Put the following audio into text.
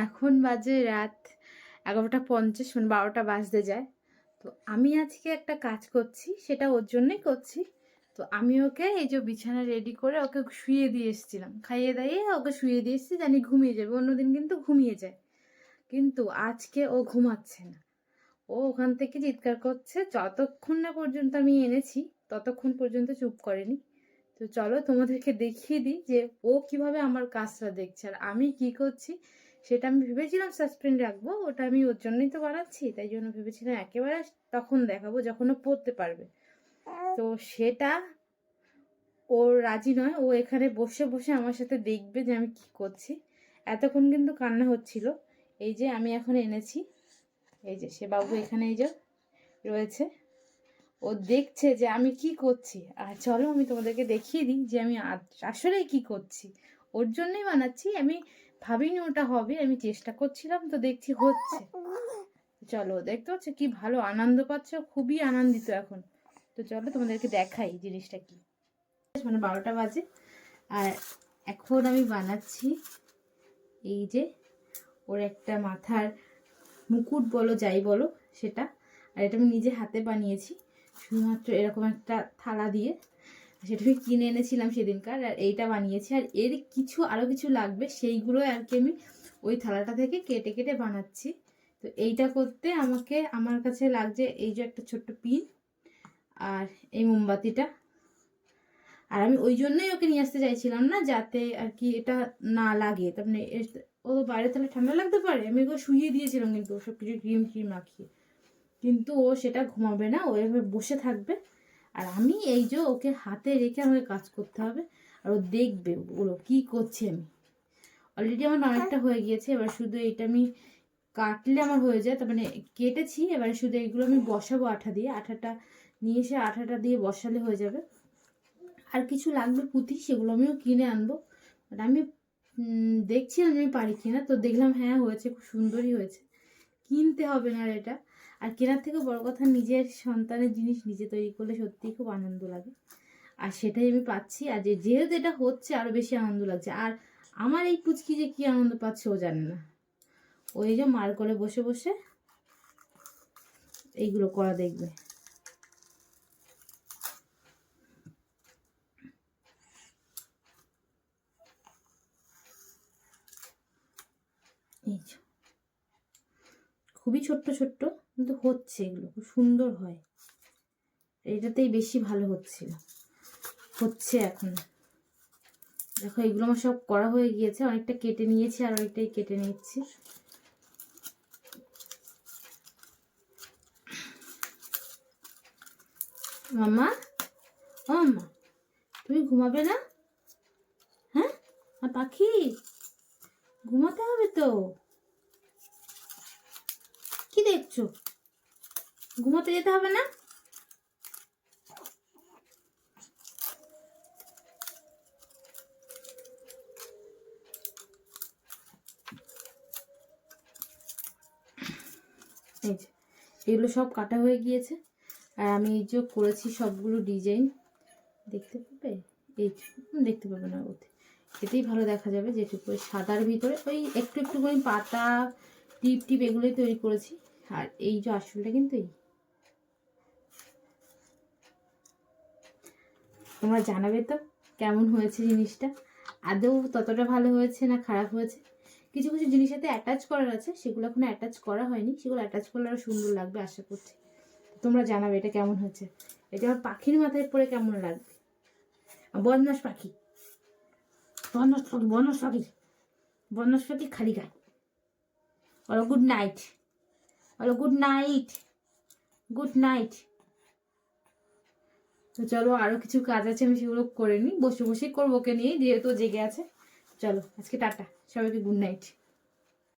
এখন বাজে রাত এগারোটা পঞ্চাশ মানে বারোটা বাজতে যায়। তো আমি আজকে একটা কাজ করছি, সেটা ওর জন্যই করছি। তো আমি ওকে এই যে বিছানা রেডি করে ওকে শুয়ে দিয়ে এসেছিলাম। খাইয়ে দাইয়ে ওকে শুয়ে দিয়ে এসেছি, জানি ঘুমিয়ে যাবে। অন্যদিন কিন্তু ঘুমিয়ে যায়। কিন্তু আজকে ও ঘুমাচ্ছে না। ও ওখান থেকে চিৎকার করছে, যতক্ষণ না পর্যন্ত আমি এনেছি, ততক্ষণ পর্যন্ত চুপ করেনি। তো চলো তোমাদেরকে দেখিয়ে দিই যে ও কীভাবে আমার কাজটা দেখছে। আর আমি কি করছি সেটা আমি ভেবেছিলাম সাসপেন্ড রাখব, ওটা আমি ওর জন্যই তো বানাচ্ছি, তাই জন্য ভেবেছিলাম একেবারে তখন দেখাবো যখন ও পড়তে পারবে। তো সেটা ও রাজি নয়, ও এখানে বসে বসে আমার সাথে দেখবে যে আমি কি করছি। এতক্ষণ কিন্তু কান্না হচ্ছিল। এই যে আমি এখন এনেছি। এই যে সে বাবু এখানে এই যে রয়েছে। ও দেখছে যে আমি কি করছি। আর চলো আমি তোমাদেরকে দেখিয়ে দিই যে আমি আসলে কি করছি। ওর জন্যই বানাচ্ছি। আমি ভাবিনি ওটা হবে, আমি চেষ্টা করছিলাম, তো দেখছি হচ্ছে। চলো, দেখতে পাচ্ছ কি ভালো আনন্দ পাচ্ছ, খুবই আনন্দিত এখন। তো চলো তোমাদেরকে দেখাই জিনিসটা কি। মানে বারোটা বাজে। আর এখন আমি বানাচ্ছি এই যে ওর একটা মাথার মুকুট বলো, যাই বলো, সেটা। আর এটা আমি নিজে হাতে বানিয়েছি। শুধুমাত্র এরকম একটা থালা দিয়ে। সেটা কিনে এনেছিলাম সেদিনকার, আর এইটা বানিয়েছি। আর এর কিছু আরও কিছু লাগবে, সেইগুলো আর কি আমি ওই থালাটা থেকে কেটে কেটে বানাচ্ছি। তো এইটা করতে আমাকে, আমার কাছে লাগছে এই যে একটা ছোট্ট পিন আর এই মোমবাতিটা। আর আমি ওই জন্যই ওকে নিয়ে আসতে চাইছিলাম না, যাতে আর কি এটা না লাগে। তার মানে ও বাইরে তাহলে ঠান্ডা লাগতে পারে, আমি ওকে শুইয়ে দিয়েছিলাম কিন্তু ও সব কিছু ক্রিম ক্রিম মাখিয়ে। কিন্তু ও সেটা ঘুমাবে না, ও এভাবে বসে থাকবে। আর আমি এই যে ওকে হাতে রেখে আমাকে কাজ করতে হবে, আর ও দেখবে ওগুলো কী করছি আমি। অলরেডি আমার অনেকটা হয়ে গিয়েছে, এবার শুধু এইটা আমি কাটলে আমার হয়ে যায়, তার মানে কেটেছি, এবার শুধু এইগুলো আমি বসাবো আঠা দিয়ে। আঠাটা নিয়ে এসে আঠাটা দিয়ে বসালে হয়ে যাবে। আর কিছু লাগবে পুঁতি, সেগুলো আমিও কিনে আনব। বাট আমি দেখছিলাম আমি পারি কিনা, তো দেখলাম হ্যাঁ হয়েছে, খুব সুন্দরই হয়েছে। কিনতে হবে না আর এটা। আর কেনার থেকে বড় কথা নিজের সন্তানের জিনিস নিজে তৈরি করলে সত্যিই খুব আনন্দ লাগে। আর সেটাই আমি পাচ্ছি। আর যে, যেহেতু এটা হচ্ছে আরও বেশি আনন্দ লাগছে। আর আমার এই পুচকি যে কী আনন্দ পাচ্ছে ও জানে না। ওই যে মার করে বসে বসে এইগুলো করা দেখবে। এই। খুবই ছোট্ট ছোট্ট, কিন্তু হচ্ছে এগুলো, খুব সুন্দর হয়। এটাতেই বেশি ভালো হচ্ছিল। হচ্ছে এখন। দেখো, এগুলো আমার সব করা হয়ে গিয়েছে। অনেকটা কেটে নিয়েছি আর অনেকটাই কেটে নিচ্ছি। মামা ও তুমি ঘুমাবে না? হ্যাঁ? পাখি, ঘুমাতে হবে তো? কি দেখছ? ঘুমাতে যেতে হবে না? এগুলো সব কাটা হয়ে গিয়েছে। আর আমি এই যে করেছি সবগুলো ডিজাইন, দেখতে পাবে? এই দেখতে পাবে না ওতে। এতেই ভালো দেখা যাবে যেটুকু সাদার ভিতরে, ওই একটু একটু করে পাতা, টিপ টিপ এগুলোই তৈরি করেছি। আর এই যে আসলটা কিন্তু এই। তোমরা জানাবে তো কেমন হয়েছে জিনিসটা? আদৌ ততটা ভালো হয়েছে না খারাপ হয়েছে? কিছু কিছু জিনিস সাথে অ্যাটাচ করার আছে, সেগুলো এখনও অ্যাটাচ করা হয়নি। সেগুলো অ্যাটাচ করলে আরও সুন্দর লাগবে, আশা করছি। তোমরা জানাবে এটা কেমন হয়েছে? এটা আমার পাখির মাথায় পরে কেমন লাগবে? বদমাস পাখি। বদমাস পাখি বদমাস পাখি। পাখি খালি গায়ে। বলো গুড নাইট বলো গুড নাইট গুড নাইট তো চলো আরও কিছু কাজ আছে, আমি সেগুলো করে নিই। বসে বসেই করব ওকে নিয়ে যেহেতু জেগে আছে। চলো, আজকে টাটা, সবাইকে গুড নাইট